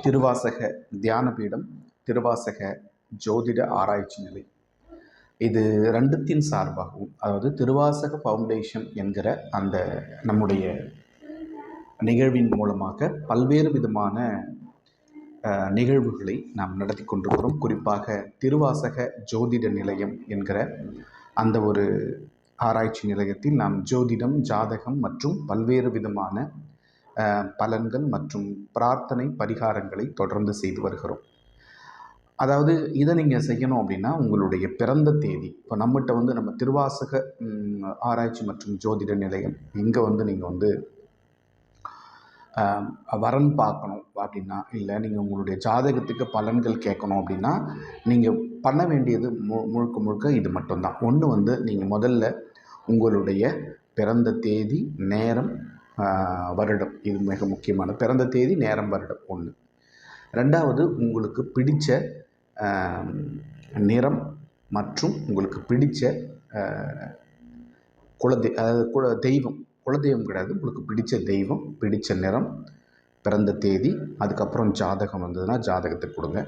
திருவாசக தியானபீடம் திருவாசக ஜோதிட ஆராய்ச்சி நிலை. இது ரெண்டுத்தின் சார்பாகவும் அதாவது திருவாசக ஃபவுண்டேஷன் என்கிற அந்த நம்முடைய நிகழ்வின் மூலமாக பல்வேறு விதமான நிகழ்வுகளை நாம் நடத்தி கொண்டிருக்கிறோம். குறிப்பாக திருவாசக ஜோதிட நிலையம் என்கிற அந்த ஒரு ஆராய்ச்சி நிலையத்தில் நாம் ஜோதிடம் ஜாதகம் மற்றும் பல்வேறு விதமான பலன்கள் மற்றும் பிரார்த்தனை பரிகாரங்களை தொடர்ந்து செய்து வருகிறோம். அதாவது இதை நீங்கள் செய்யணும் அப்படின்னா உங்களுடைய பிறந்த தேதி இப்போ நம்மகிட்ட வந்து நம்ம திருவாசக ஆராய்ச்சி மற்றும் ஜோதிட நிலையம் இங்கே வந்து நீங்கள் வந்து வரன் பார்க்கணும் அப்படின்னா இல்லை நீங்கள் உங்களுடைய ஜாதகத்துக்கு பலன்கள் கேட்கணும் அப்படின்னா நீங்கள் பண்ண வேண்டியது மு முழுக்க முழுக்க இது மட்டும்தான். ஒன்று வந்து நீங்கள் முதல்ல உங்களுடைய பிறந்த தேதி நேரம் வருடம். இது மிக முக்கியமான பிறந்த தேதி நேரம் வருடம் ஒன்று ரெண்டாவது உங்களுக்கு பிடித்த நிறம் மற்றும் உங்களுக்கு பிடித்த குலதெய் குலதெ அதாவது குல தெய்வம். குலதெய்வம் கிடையாது உங்களுக்கு பிடித்த தெய்வம் பிடித்த நிறம் பிறந்த தேதி அதுக்கப்புறம் ஜாதகம் வந்ததுன்னா ஜாதகத்தை கொடுங்க.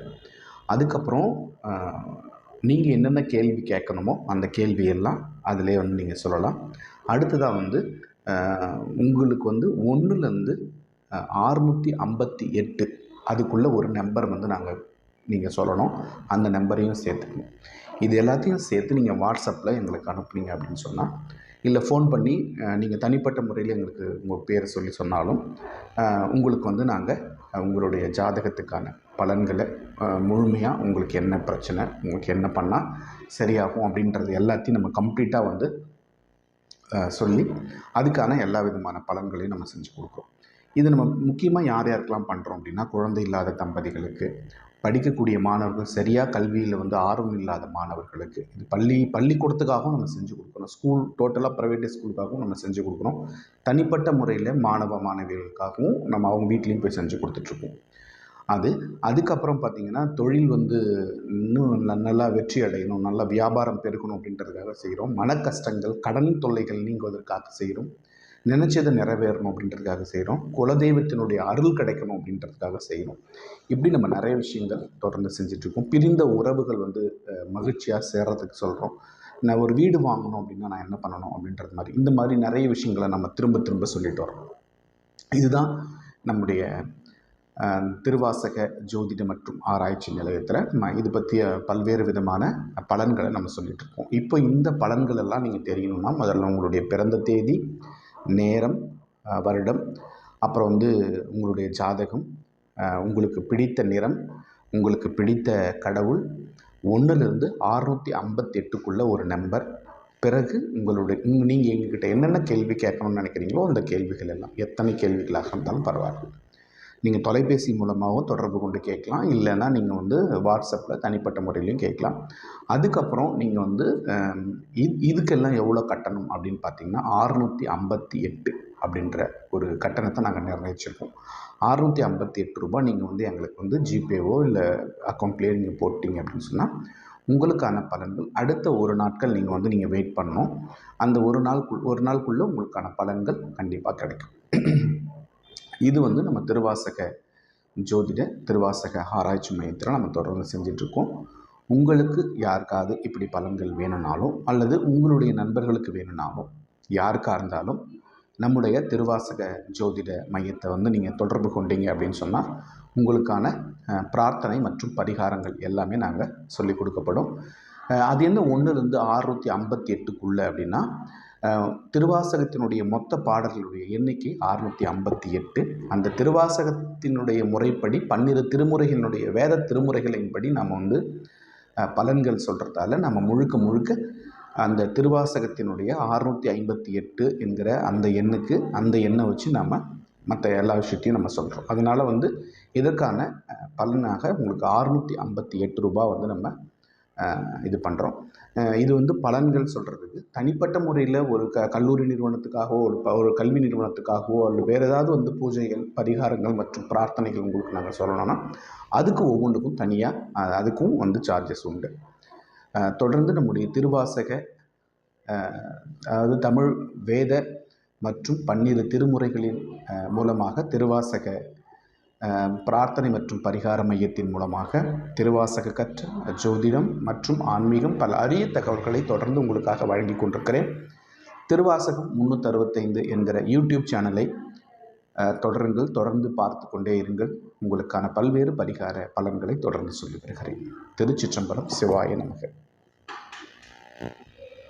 அதுக்கப்புறம் நீங்கள் என்னென்ன கேள்வி கேட்கணுமோ அந்த கேள்வியெல்லாம் அதிலே வந்து நீங்கள் சொல்லலாம். அடுத்ததாக வந்து உங்களுக்கு வந்து ஒன்றுலேருந்து ஆறுநூற்றி ஐம்பத்தி எட்டு அதுக்குள்ளே ஒரு நம்பர் வந்து நாங்கள் நீங்கள் சொல்லணும். அந்த நம்பரையும் சேர்த்துக்கணும். இது எல்லாத்தையும் சேர்த்து நீங்கள் வாட்ஸ்அப்பில் எங்களுக்கு அனுப்புனீங்க அப்படின்னு சொன்னால் இல்லை ஃபோன் பண்ணி நீங்கள் தனிப்பட்ட முறையில் எங்களுக்கு உங்கள் பேரை சொல்லி சொன்னாலும் உங்களுக்கு வந்து நாங்கள் உங்களுடைய ஜாதகத்துக்கான பலன்களை முழுமையாக உங்களுக்கு என்ன பிரச்சனை உங்களுக்கு என்ன பண்ணால் சரியாகும் அப்படின்றது எல்லாத்தையும் நம்ம கம்ப்ளீட்டாக வந்து சொல்லி அதுக்கான எல்லா விதமான பலன்களையும் நம்ம செஞ்சு கொடுக்குறோம். இது நம்ம முக்கியமாக யார் யாருக்கெல்லாம் பண்ணுறோம் அப்படின்னா குழந்தை இல்லாத தம்பதிகளுக்கு படிக்கக்கூடிய மாணவர்கள் சரியாக கல்வியில் வந்து ஆர்வம் இல்லாத மாணவர்களுக்கு இது பள்ளி பள்ளிக்கூடத்துக்காகவும் நம்ம செஞ்சு கொடுக்குறோம் ஸ்கூல் டோட்டலாக ப்ரைவேட் ஸ்கூலுக்காகவும் நம்ம செஞ்சு கொடுக்குறோம் தனிப்பட்ட முறையில் மாணவ மாணவிகளுக்காகவும் நம்ம அவங்க வீட்லேயும் போய் செஞ்சு கொடுத்துட்ருக்கோம் அது. அதுக்கப்புறம் பார்த்திங்கன்னா தொழில் வந்து இன்னும் நல்லா வெற்றி அடையணும் நல்லா வியாபாரம் பெருகணும் அப்படின்றதுக்காக செய்கிறோம் மன கஷ்டங்கள் கடன் தொல்லைகள் நீங்குவதற்காக செய்கிறோம் நினைச்சதை நிறைவேறணும் அப்படின்றதுக்காக செய்கிறோம் குலதெய்வத்தினுடைய அருள் கிடைக்கணும் அப்படின்றதுக்காக செய்கிறோம் இப்படி நம்ம நிறைய விஷயங்கள் தொடர்ந்து செஞ்சிட்ருக்கோம். பிரிந்த உறவுகள் வந்து மகிழ்ச்சியாக சேர்றதுக்கு சொல்கிறோம் நான் ஒரு வீடு வாங்கணும் அப்படின்னா நான் என்ன பண்ணணும் அப்படின்றது மாதிரி. இந்த மாதிரி நிறைய விஷயங்களை நம்ம திரும்ப திரும்ப சொல்லிட்டு வரோம் இதுதான் நம்முடைய திருவாசக ஜோதிட மற்றும் ஆராய்ச்சி நிலையத்தில் நம்ம இது பற்றிய பல்வேறு விதமான பலன்களை நம்ம சொல்லிட்டு இருக்கோம். இப்போ இந்த பலன்கள் எல்லாம் நீங்கள் தெரியணும்னா முதல்ல உங்களுடைய பிறந்த தேதி நேரம் வருடம் அப்புறம் வந்து உங்களுடைய ஜாதகம் உங்களுக்கு பிடித்த நிறம் உங்களுக்கு பிடித்த கடவுள் ஒன்றுலேருந்து ஆறுநூற்றி ஐம்பத்தெட்டுக்குள்ளே ஒரு நம்பர் பிறகு உங்களுடைய நீங்கள் எங்ககிட்ட என்னென்ன கேள்வி கேட்கணும்னு நினைக்கிறீங்களோ அந்த கேள்விகள் எல்லாம் எத்தனை கேள்விகளாக இருந்தாலும் பரவாயில்ல. நீங்கள் தொலைபேசி மூலமாகவும் தொடர்பு கொண்டு கேட்கலாம். இல்லைன்னா நீங்கள் வந்து வாட்ஸ்அப்பில் தனிப்பட்ட முறையிலையும் கேட்கலாம். அதுக்கப்புறம் நீங்கள் வந்து இது இதுக்கெல்லாம் எவ்வளோ கட்டணம் அப்படின்னு பார்த்தீங்கன்னா ஆறுநூற்றி ஐம்பத்தி எட்டு அப்படின்ற ஒரு கட்டணத்தை நாங்கள் நிர்ணயிச்சிருக்கோம். அறுநூற்றி ஐம்பத்தி எட்டு ரூபாய் நீங்கள் வந்து எங்களுக்கு வந்து ஜிபேவோ இல்லை அக்கௌண்ட்லேயோ நீங்கள் போட்டிங்க அப்படின்னு சொன்னால் உங்களுக்கான பலன்கள் அடுத்த ஒரு நாட்கள் நீங்கள் வந்து நீங்கள் வெயிட் பண்ணணும். அந்த ஒரு நாளுக்குள் ஒரு நாளுக்குள்ளே உங்களுக்கான பலன்கள் கண்டிப்பாக கிடைக்கும். இது வந்து நம்ம திருவாசக ஜோதிட திருவாசக ஆராய்ச்சி மையத்தில் நம்ம தொடர்ந்து செஞ்சிட்ருக்கோம். உங்களுக்கு யாருக்காவது இப்படி பலன்கள் வேணும்னாலும் அல்லது உங்களுடைய நண்பர்களுக்கு வேணும்னாலும் யாருக்காக இருந்தாலும் நம்முடைய திருவாசக ஜோதிட மையத்தை வந்து நீங்கள் தொடர்பு கொண்டீங்க அப்படின்னு சொன்னால் உங்களுக்கான பிரார்த்தனை மற்றும் பரிகாரங்கள் எல்லாமே நாங்கள் சொல்லிக் கொடுக்கப்படும். அது என்ன? ஒன்றுலேருந்து ஆறுநூற்றி ஐம்பத்தி எட்டுக்குள்ளே அப்படின்னா திருவாசகத்தினுடைய மொத்த பாடல்களுடைய எண்ணிக்கை அறுநூற்றி ஐம்பத்தி எட்டு. அந்த திருவாசகத்தினுடைய முறைப்படி பன்னிரு திருமுறைகளினுடைய வேத திருமுறைகளின்படி நாம் வந்து பலன்கள் சொல்கிறதால நம்ம முழுக்க முழுக்க அந்த திருவாசகத்தினுடைய அறுநூற்றி ஐம்பத்தி எட்டு என்கிற அந்த எண்ணுக்கு அந்த எண்ணை வச்சு நாம் மற்ற எல்லா விஷயத்தையும் நம்ம சொல்கிறோம் அதனால் வந்து இதற்கான பலனாக உங்களுக்கு அறுநூற்றி ஐம்பத்தி எட்டு ரூபாய் வந்து நம்ம இது பண்ணுறோம் இது வந்து பலன்கள் சொல்கிறதுக்கு தனிப்பட்ட முறையில் ஒரு க கல்லூரி நிறுவனத்துக்காகவோ ஒரு ப- ஒரு கல்வி நிறுவனத்துக்காகவோ அல்லது வேறு ஏதாவது வந்து பூஜைகள் பரிகாரங்கள் மற்றும் பிரார்த்தனைகள் உங்களுக்கு நாங்கள் சொல்லணும்னா அதுக்கு ஒவ்வொன்றுக்கும் தனியாக அதுக்கும் வந்து சார்ஜஸ் உண்டு. தொடர்ந்து நம்முடைய திருவாசக அதாவது தமிழ் வேத மற்றும் பன்னிரு திருமுறைகளின் மூலமாக திருவாசக பிரார்த்தனை மற்றும் பரிகார மையத்தின் மூலமாக திருவாசக கற்று ஜோதிடம் மற்றும் ஆன்மீகம் பல அரிய தகவல்களை தொடர்ந்து உங்களுக்காக வழங்கி கொண்டிருக்கிறேன். திருவாசகம் முந்நூற்றி அறுபத்தைந்து என்கிற யூடியூப் சேனலை தொடருங்கள் தொடர்ந்து பார்த்து கொண்டே இருங்கள். உங்களுக்கான பல்வேறு பரிகார பலன்களை தொடர்ந்து சொல்லி வருகிறேன் திருச்சிற்றம்பலம் சிவாய நமக்கு